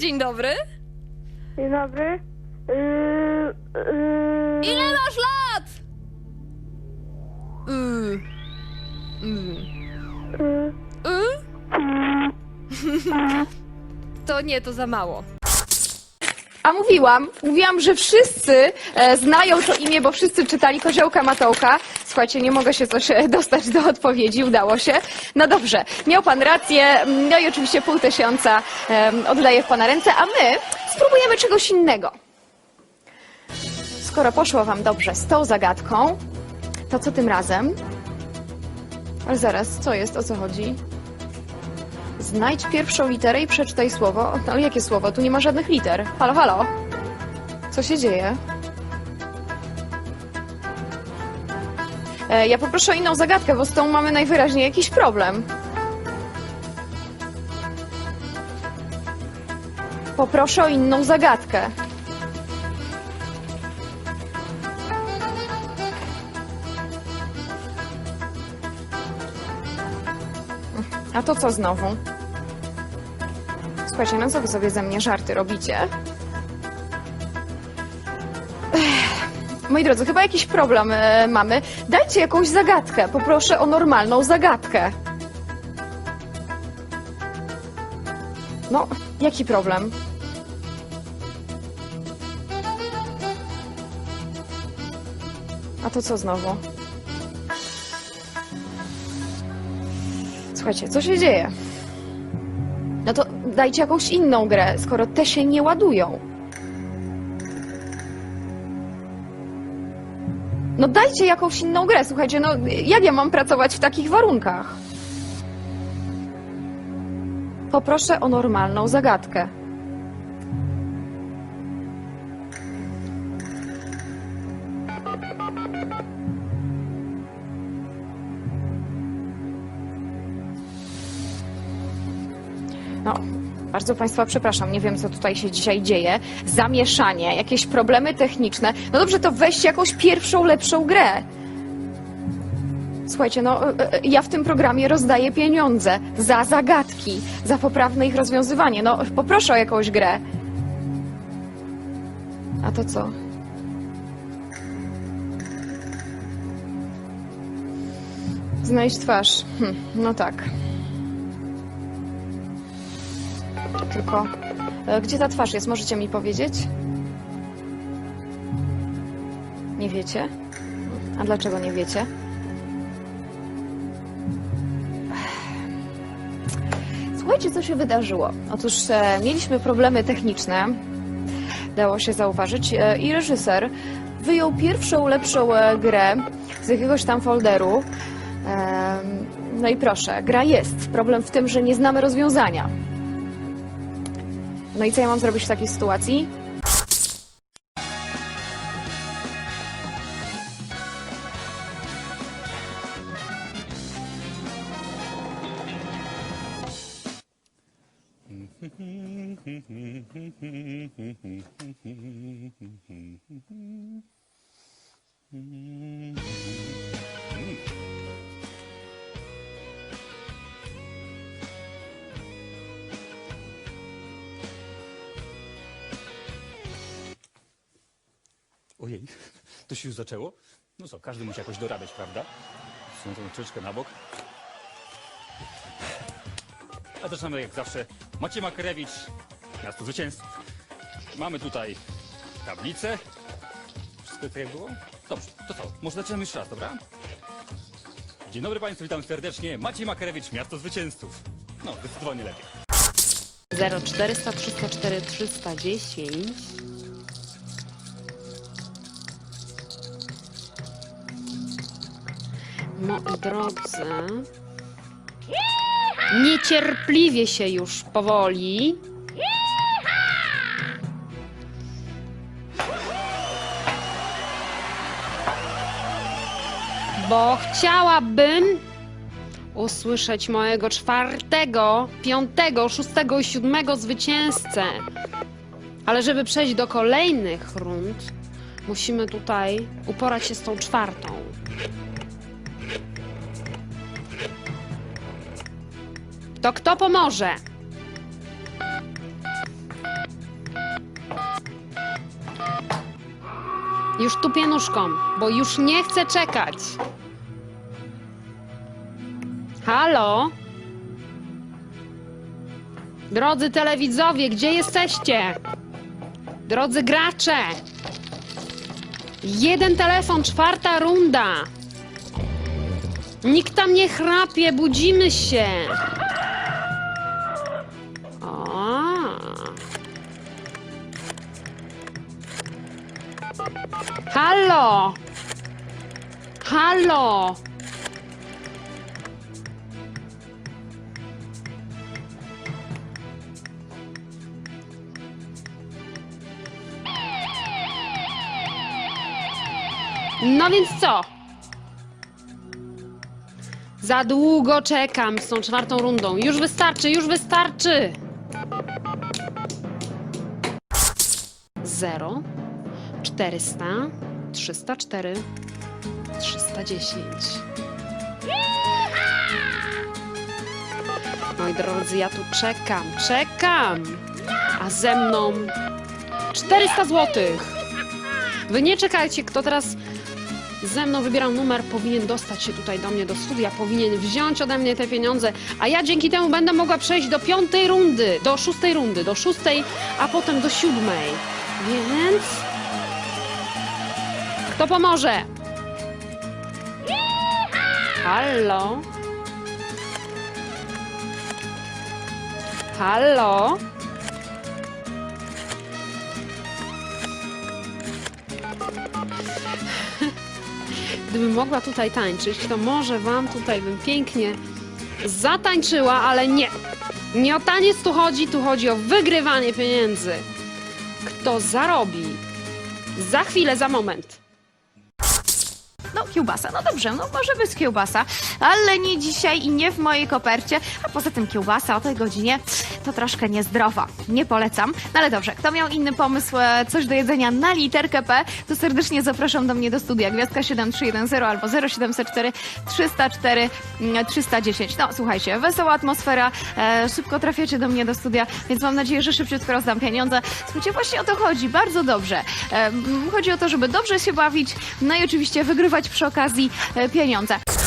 Dzień dobry. Dzień dobry. Yy, yy, Ile masz lat? Y. Y. yy, Y? To nie, to za mało. A mówiłam, mówiłam, że wszyscy e, znają to imię, bo wszyscy czytali Koziołka Matołka. Słuchajcie, nie mogę się coś e, dostać do odpowiedzi, udało się. No dobrze, miał pan rację, no i oczywiście pół tysiąca oddaję w pana ręce, a my spróbujemy czegoś innego. Skoro poszło wam dobrze z tą zagadką, to co tym razem? Ale zaraz, co jest, o co chodzi? Znajdź pierwszą literę i przeczytaj słowo. Ale jakie słowo? Tu nie ma żadnych liter. Halo, halo. Co się dzieje? Ja poproszę o inną zagadkę, bo z tą mamy najwyraźniej jakiś problem. Poproszę o inną zagadkę. A to co znowu? Słuchajcie, no co wy sobie ze mnie żarty robicie? Moi drodzy, chyba jakiś problem e, mamy. Dajcie jakąś zagadkę. Poproszę o normalną zagadkę. No, jaki problem? A to co znowu? Słuchajcie, co się dzieje? No to dajcie jakąś inną grę, skoro te się nie ładują. No dajcie jakąś inną grę, słuchajcie, no jak ja mam pracować w takich warunkach? Poproszę o normalną zagadkę. No, bardzo Państwa przepraszam, nie wiem, co tutaj się dzisiaj dzieje. Zamieszanie, jakieś problemy techniczne. No dobrze, to weźcie jakąś pierwszą, lepszą grę. Słuchajcie, no, e, e, ja w tym programie rozdaję pieniądze za zagadki, za poprawne ich rozwiązywanie. No, poproszę o jakąś grę. A to co? Znajdź twarz. Hm, no tak. Tylko, e, gdzie ta twarz jest? Możecie mi powiedzieć? Nie wiecie? A dlaczego nie wiecie? Słuchajcie, co się wydarzyło. Otóż e, mieliśmy problemy techniczne, dało się zauważyć, e, i reżyser wyjął pierwszą, lepszą e, grę z jakiegoś tam folderu. Em, no i proszę, gra jest. Problem w tym, że nie znamy rozwiązania. No i co ja mam zrobić w takiej sytuacji? Ojej, to się już zaczęło? No co, każdy musi jakoś dorabiać, prawda? Są tą troszeczkę na bok. A zaczynamy jak zawsze. Maciej Makarewicz, Miasto Zwycięzców. Mamy tutaj tablicę. Wszystko tak jak było? Dobrze, to co? Może zaczynamy jeszcze raz, dobra? Dzień dobry Państwu, witam serdecznie. Maciej Makarewicz, Miasto Zwycięzców. No, zdecydowanie lepiej. 0400 304 310 Moi drodzy, niecierpliwie się już powoli. Bo chciałabym usłyszeć mojego czwartego, piątego, szóstego i siódmego zwycięzcę. Ale żeby przejść do kolejnych rund, musimy tutaj uporać się z tą czwartą. To kto pomoże? Już tu pienuszką, bo już nie chcę czekać. Halo? Drodzy telewidzowie, gdzie jesteście? Drodzy gracze! Jeden telefon, czwarta runda. Nikt tam nie chrapie, budzimy się. Halo! Halo! No więc co? Za długo czekam z tą czwartą rundą. Już wystarczy, już wystarczy! Zero, czterysta, trzysta cztery, trzysta dziesięć. Moi drodzy, ja tu czekam, czekam! A ze mną 400 złotych! Wy nie czekajcie, kto teraz ze mną wybierał numer, powinien dostać się tutaj do mnie do studia, powinien wziąć ode mnie te pieniądze, a ja dzięki temu będę mogła przejść do piątej rundy, do szóstej rundy, do szóstej, a potem do siódmej. Więc... Kto pomoże? Halo? Halo? Gdybym mogła tutaj tańczyć, to może wam tutaj bym pięknie zatańczyła, ale nie. Nie o taniec tu chodzi, tu chodzi o wygrywanie pieniędzy. Kto zarobi? Za chwilę, za moment. No, kiełbasa, no dobrze, no może być kiełbasa, ale nie dzisiaj i nie w mojej kopercie, a poza tym kiełbasa o tej godzinie to troszkę niezdrowa, nie polecam. No ale dobrze, kto miał inny pomysł, e, coś do jedzenia na literkę P, to serdecznie zapraszam do mnie do studia, gwiazdka 7310 albo 0704 304 mm, 310. No, słuchajcie, wesoła atmosfera, e, szybko trafiacie do mnie do studia, więc mam nadzieję, że szybciutko rozdam pieniądze. Słuchajcie, właśnie o to chodzi, bardzo dobrze. E, chodzi o to, żeby dobrze się bawić, no i oczywiście wygrywać przy okazji e, pieniądze.